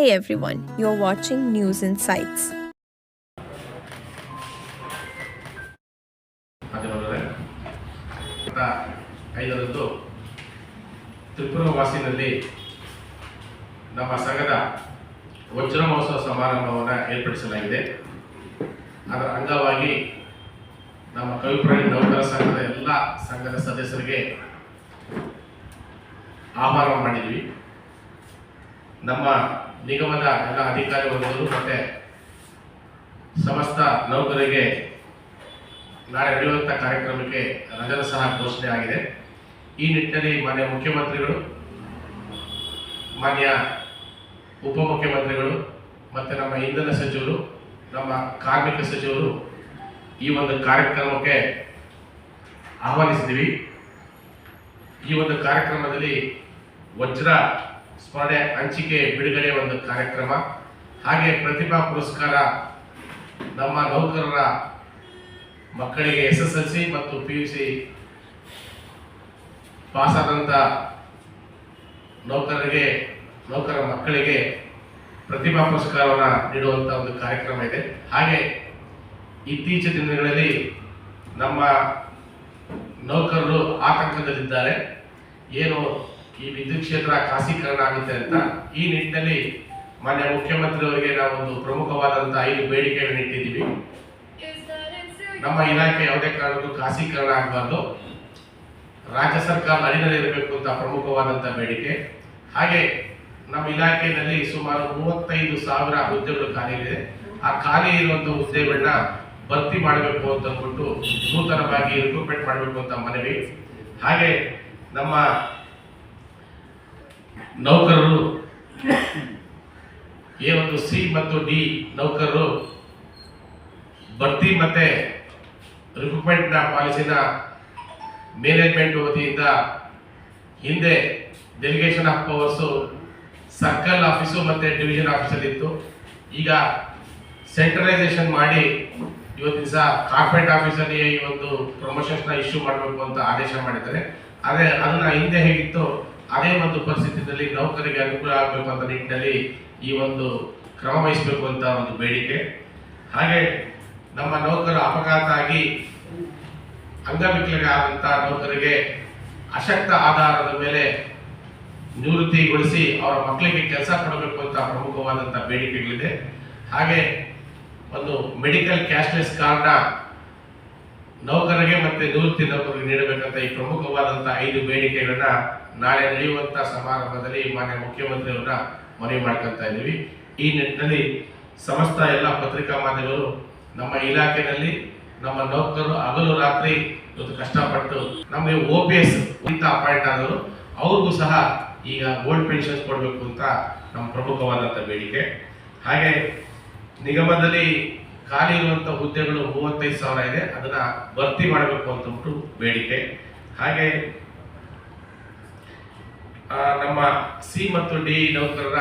Hey everyone, you're watching News Insights. ಐದರಂದು ತ್ರಿಪುರ ವಾಸಿನಲ್ಲಿ ನಮ್ಮ ಸಂಘದ ವಜ್ರ ಮಹೋತ್ಸವ ಸಮಾರಂಭವನ್ನು ಏರ್ಪಡಿಸಲಾಗಿದೆ. ಅದರ ಅಂಗವಾಗಿ ನಮ್ಮ ಕವಿಪ್ರಾಣಿ ನೌಕರ ಸಂಘದ ಎಲ್ಲ ಸಂಘದ ಸದಸ್ಯರಿಗೆ ಆಹ್ವಾನ ಮಾಡಿದ್ವಿ. ನಮ್ಮ ನಿಗಮದ ಎಲ್ಲ ಅಧಿಕಾರಿ ವರ್ಗಗಳು ಮತ್ತು ಸಮಸ್ತ ನೌಕರರಿಗೆ ನಾಳೆ ನಡೆಯುವಂಥ ಕಾರ್ಯಕ್ರಮಕ್ಕೆ ರಜನ ಸಹ ಘೋಷಣೆ ಆಗಿದೆ. ಈ ನಿಟ್ಟಿನಲ್ಲಿ ಮಾನ್ಯ ಮುಖ್ಯಮಂತ್ರಿಗಳು, ಮಾನ್ಯ ಉಪಮುಖ್ಯಮಂತ್ರಿಗಳು ಮತ್ತು ನಮ್ಮ ಇಂಧನ ಸಚಿವರು, ನಮ್ಮ ಕಾರ್ಮಿಕ ಸಚಿವರು ಈ ಒಂದು ಕಾರ್ಯಕ್ರಮಕ್ಕೆ ಆಹ್ವಾನಿಸಿದ್ದೀವಿ. ಈ ಒಂದು ಕಾರ್ಯಕ್ರಮದಲ್ಲಿ ವಜ್ರ ಸ್ಮರಣೆ ಹಂಚಿಕೆ ಬಿಡುಗಡೆ ಒಂದು ಕಾರ್ಯಕ್ರಮ. ಹಾಗೆ ಪ್ರತಿಭಾ ಪುರಸ್ಕಾರ ನಮ್ಮ ನೌಕರರ ಮಕ್ಕಳಿಗೆ ಎಸ್ ಎಸ್ ಎಲ್ ಸಿ ಮತ್ತು ಪಿ ಯು ಸಿ ಪಾಸಾದಂಥ ನೌಕರರಿಗೆ, ನೌಕರ ಮಕ್ಕಳಿಗೆ ಪ್ರತಿಭಾ ಪುರಸ್ಕಾರವನ್ನು ನೀಡುವಂಥ ಒಂದು ಕಾರ್ಯಕ್ರಮ ಇದೆ. ಹಾಗೆ ಇತ್ತೀಚಿನ ದಿನಗಳಲ್ಲಿ ನಮ್ಮ ನೌಕರರು ಆತಂಕದಲ್ಲಿದ್ದಾರೆ. ಏನು ಈ ವಿದ್ಯುತ್ ಕ್ಷೇತ್ರ ಖಾಸೀಕರಣ ಆಗುತ್ತೆ ಅಂತ ಈ ನಿಟ್ಟಿನಲ್ಲಿ ಮಾನ್ಯ ಮುಖ್ಯಮಂತ್ರಿಯವರಿಗೆ ನಾವು ಒಂದು ಪ್ರಮುಖವಾದಂಥ ಐದು ಬೇಡಿಕೆಗಳನ್ನು ಇಟ್ಟಿದ್ದೀವಿ. ನಮ್ಮ ಇಲಾಖೆ ಯಾವುದೇ ಕಾರಣಕ್ಕೂ ಖಾಸೀಕರಣ ಆಗಬಾರ್ದು. ರಾಜ್ಯ ಸರ್ಕಾರ ಅಡಿನಲ್ಲಿ ಇರಬೇಕು ಅಂತ ಪ್ರಮುಖವಾದಂಥ ಬೇಡಿಕೆ. ಹಾಗೆ ನಮ್ಮ ಇಲಾಖೆಯಲ್ಲಿ ಸುಮಾರು ಮೂವತ್ತೈದು ಸಾವಿರ ಹುದ್ದೆಗಳು ಖಾಲಿ ಇದೆ. ಆ ಖಾಲಿ ಇರುವಂಥ ಹುದ್ದೆಗಳನ್ನ ಭರ್ತಿ ಮಾಡಬೇಕು ಅಂತ ಅಂದ್ಬಿಟ್ಟು ನೂತನವಾಗಿ ರಿಕ್ರೂಟ್ಮೆಂಟ್ ಮಾಡಬೇಕು ಅಂತ ಮನವಿ. ಹಾಗೆ ನಮ್ಮ ನೌಕರರು. ಎ ಒಂದು ಸಿ ಮತ್ತು ಡಿ ನೌಕರರು ಭರ್ತಿ ಮತ್ತೆ ರಿಕ್ರೂಟ್ಮೆಂಟ್ನ ಪಾಲಿಸಿನ ಮ್ಯಾನೇಜ್ಮೆಂಟ್ ವತಿಯಿಂದ ಹಿಂದೆ delegation of powers circle office ಮತ್ತು ಡಿವಿಷನ್ ಆಫೀಸಲ್ಲಿತ್ತು ಈಗ ಸೆಂಟ್ರಲೈಸೇಷನ್ ಮಾಡಿ ಇವತ್ತಿನ ದಿವಸ ಕಾರ್ಪೊರೇಟ್ ಆಫೀಸಲ್ಲಿ ಈ ಒಂದು ಪ್ರಮೋಷನ್ಸ್ನ ಇಶ್ಯೂ ಮಾಡಬೇಕು ಅಂತ ಆದೇಶ ಮಾಡಿದ್ದಾರೆ. ಆದರೆ ಅದನ್ನ ಹಿಂದೆ ಹೇಗಿತ್ತು ಅದೇ ಒಂದು ಪರಿಸ್ಥಿತಿಯಲ್ಲಿ ನೌಕರಿಗೆ ಅನುಕೂಲ ಆಗಬೇಕು ಅಂತ ನಿಟ್ಟಿನಲ್ಲಿ ಈ ಒಂದು ಕ್ರಮ ವಹಿಸಬೇಕು ಅಂತ ಒಂದು ಬೇಡಿಕೆ. ಹಾಗೆ ನಮ್ಮ ನೌಕರ ಅಪಘಾತ ಆಗಿ ಅಂಗವಿಕಲರೇ ಆದಂಥ ನೌಕರಿಗೆ ಅಶಕ್ತ ಆಧಾರದ ಮೇಲೆ ನಿವೃತ್ತಿಗೊಳಿಸಿ ಅವರ ಮಕ್ಕಳಿಗೆ ಕೆಲಸ ಕೊಡಬೇಕು ಅಂತ ಪ್ರಮುಖವಾದಂಥ ಬೇಡಿಕೆಗಳಿದೆ. ಹಾಗೆ ಒಂದು ಮೆಡಿಕಲ್ ಕ್ಯಾಶ್ಲೆಸ್ ಕಾರ್ಡ್ನ ನೌಕರರಿಗೆ ಮತ್ತೆ ನಿವೃತ್ತಿ ನೌಕರರಿಗೆ ನೀಡಬೇಕಂತ ಈ ಪ್ರಮುಖವಾದಂತಹ ಐದು ಬೇಡಿಕೆಗಳನ್ನ ನಾಳೆ ನಡೆಯುವಂಥ ಸಮಾರಂಭದಲ್ಲಿ ಮಾನ್ಯ ಮುಖ್ಯಮಂತ್ರಿಯವರನ್ನ ಮನವಿ ಮಾಡ್ಕೊತಾ ಇದ್ದೀವಿ. ಈ ನಿಟ್ಟಿನಲ್ಲಿ ಸಮಸ್ತ ಎಲ್ಲ ಪತ್ರಿಕಾ ಮಾಧ್ಯಮಗಳು ನಮ್ಮ ಇಲಾಖೆಯಲ್ಲಿ ನಮ್ಮ ನೌಕರರು ಹಗಲು ರಾತ್ರಿ ಇವತ್ತು ಕಷ್ಟಪಟ್ಟು ನಮಗೆ ಒ ಪಿ ಎಸ್ ಇಂಥ ಅಪಾಯಿಂಟ್ ಆದವರು ಅವ್ರಿಗೂ ಸಹ ಈಗ ಓಲ್ಡ್ ಪೆನ್ಷನ್ ಕೊಡಬೇಕು ಅಂತ ನಮ್ಮ ಪ್ರಮುಖವಾದಂಥ ಬೇಡಿಕೆ. ಹಾಗೆ ನಿಗಮದಲ್ಲಿ ಖಾಲಿ ಇರುವಂಥ ಹುದ್ದೆಗಳು ಮೂವತ್ತೈದು ಸಾವಿರ ಇದೆ. ಅದನ್ನ ಭರ್ತಿ ಮಾಡಬೇಕು ಅಂತಂದ್ಬಿಟ್ಟು ಬೇಡಿಕೆ. ಹಾಗೆ ನಮ್ಮ ಸಿ ಮತ್ತು ಡಿ ನೌಕರರ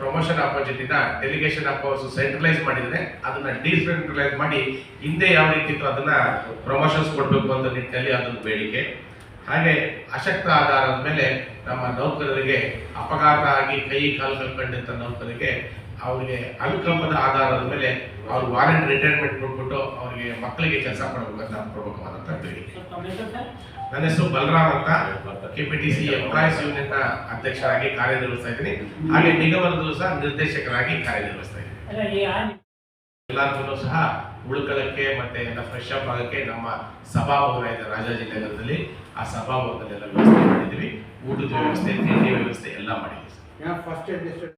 ಪ್ರಮೋಷನ್ ಆಪರ್ಚುನಿಟಿನ ಡೆಲಿಗೇಷನ್ ಪವರ್ಸ್ ಸೆಂಟ್ರಲೈಸ್ ಮಾಡಿದ್ರೆ ಅದನ್ನ ಡಿಸೆಂಟ್ರಲೈಸ್ ಮಾಡಿ ಹಿಂದೆ ಯಾವ ರೀತಿ ಇತ್ತು ಅದನ್ನ ಪ್ರಮೋಷನ್ಸ್ ಕೊಡಬೇಕು ಅಂತ ನಿಟ್ಟಿನಲ್ಲಿ ಅದೊಂದು ಬೇಡಿಕೆ. ಹಾಗೆ ಅಶಕ್ತ ಆಧಾರದ ಮೇಲೆ ನಮ್ಮ ನೌಕರರಿಗೆ ಅಪಘಾತ ಆಗಿ ಕೈ ಕಾಲು ಕಳ್ಕೊಂಡಂತ ನೌಕರರಿಗೆ ಅವರಿಗೆ ಅನುಕ್ರಮದ ಆಧಾರದ ಮೇಲೆ ಅವ್ರು ವಾರಂಟ್ ರಿಟೈರ್ಮೆಂಟ್ ಕೊಟ್ಬಿಟ್ಟು ಅವರಿಗೆ ಮಕ್ಕಳಿಗೆ ಕೆಲಸ ಮಾಡಬೇಕಂತ ಪ್ರಮುಖವಾದಂತ ಹೇಳಿ ನನ್ನ ಹೆಸರು ಬಲರಾಮ್ ಅಂತ ಕೆಪಿಟಿಸಿ ಎಂಪ್ಲಾಯೀಸ್ ಯೂನಿಯನ್ ಅಧ್ಯಕ್ಷರಾಗಿ ಕಾರ್ಯನಿರ್ವಹಿಸ್ತಾ ಇದ್ದೀನಿ. ಹಾಗೆ ನಿಗಮದಲ್ಲೂ ಸಹ ನಿರ್ದೇಶಕರಾಗಿ ಕಾರ್ಯನಿರ್ವಹಿಸ್ತಾ ಇದ್ದೀನಿ. ಎಲ್ಲರಿಗೂ ಸಹ ಉಳ್ಕೊಳ್ಳಕ್ಕೆ ಮತ್ತೆ ಎಲ್ಲ ಫ್ರೆಶ್ ಅಪ್ ಆಗಕ್ಕೆ ನಮ್ಮ ಸಭಾಭವನ ಇದೆ ರಾಜಾಜಿನಗರದಲ್ಲಿ ಆ ಸಭಾಭವನದಲ್ಲಿ ಎಲ್ಲ ವ್ಯವಸ್ಥೆ ಮಾಡಿದ್ದೀವಿ. ಊಟದ ವ್ಯವಸ್ಥೆ ತಿಂಡಿ ವ್ಯವಸ್ಥೆ ಎಲ್ಲ ಮಾಡಿದ್ದೀವಿ ಫಸ್ಟ್